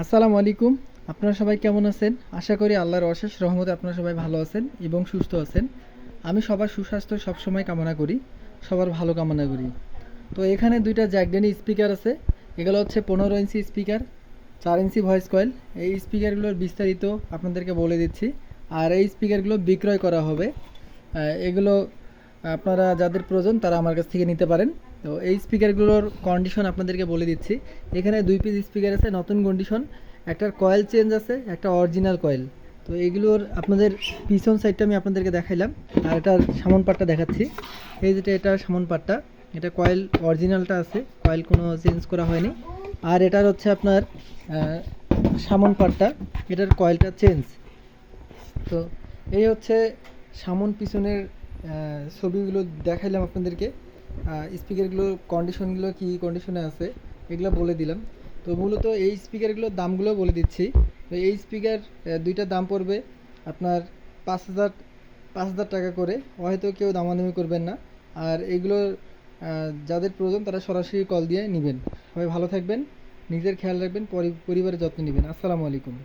আসসালামু আলাইকুম। আপনারা সবাই কেমন আছেন? আশা করি আল্লাহর অশেষ রহমতে আপনারা সবাই ভালো আছেন এবং সুস্থ আছেন। আমি সবার সুস্বাস্থ্য সবসময় কামনা করি, সবার ভালো কামনা করি। তো এখানে দুইটা জ্যাকডেনি স্পিকার আছে। এগুলো হচ্ছে পনেরো ইঞ্চি স্পিকার চার ইঞ্চি ভয়েস কয়েল এই স্পিকারগুলোর বিস্তারিত আপনাদেরকে বলে দিচ্ছি। আর এই স্পিকারগুলো বিক্রয় করা হবে। এগুলো আপনারা যাদের প্রয়োজন তারা আমার কাছ থেকে নিতে পারেন। তো এই স্পিকারগুলোর কন্ডিশন আপনাদেরকে বলে দিচ্ছি। এখানে দুই পিস স্পিকার আছে, নতুন কন্ডিশন একটার কয়েল চেঞ্জ আছে, একটা অরিজিনাল কয়েল তো এগুলোর আপনাদের পিছন সাইডটা আমি আপনাদেরকে দেখাইলাম, আর এটার সামন পাটটা দেখাচ্ছি। এই যেটা এটার সামন পাটটা, এটা কয়েল অরিজিনালটা আছে কয়েল কোনো চেঞ্জ করা হয়নি। আর এটার হচ্ছে আপনার সামন পাটটা, এটার কয়েলটা চেঞ্জ তো এই হচ্ছে সামন পিছনের ছবিগুলো দেখাইলাম আপনাদেরকে। স্পিকারগুলোর কন্ডিশনগুলো কী কন্ডিশনে আছে এগুলো বলে দিলাম। তো মূলত এই স্পিকারগুলোর দামগুলো বলে দিচ্ছি। তো এই স্পিকার দুইটা দাম পড়বে আপনার পাঁচ হাজার পাঁচ হাজার টাকা করে। হয়তো কেউ দামাদামি করবেন না। আর এগুলোর আহ, যাদের প্রয়োজন তারা সরাসরি কল দিয়ে নেবেন। সবাই ভালো থাকবেন নিজের খেয়াল রাখবেন পরি- পরিবারের যত্ন নেবেন। আসসালামু আলাইকুম।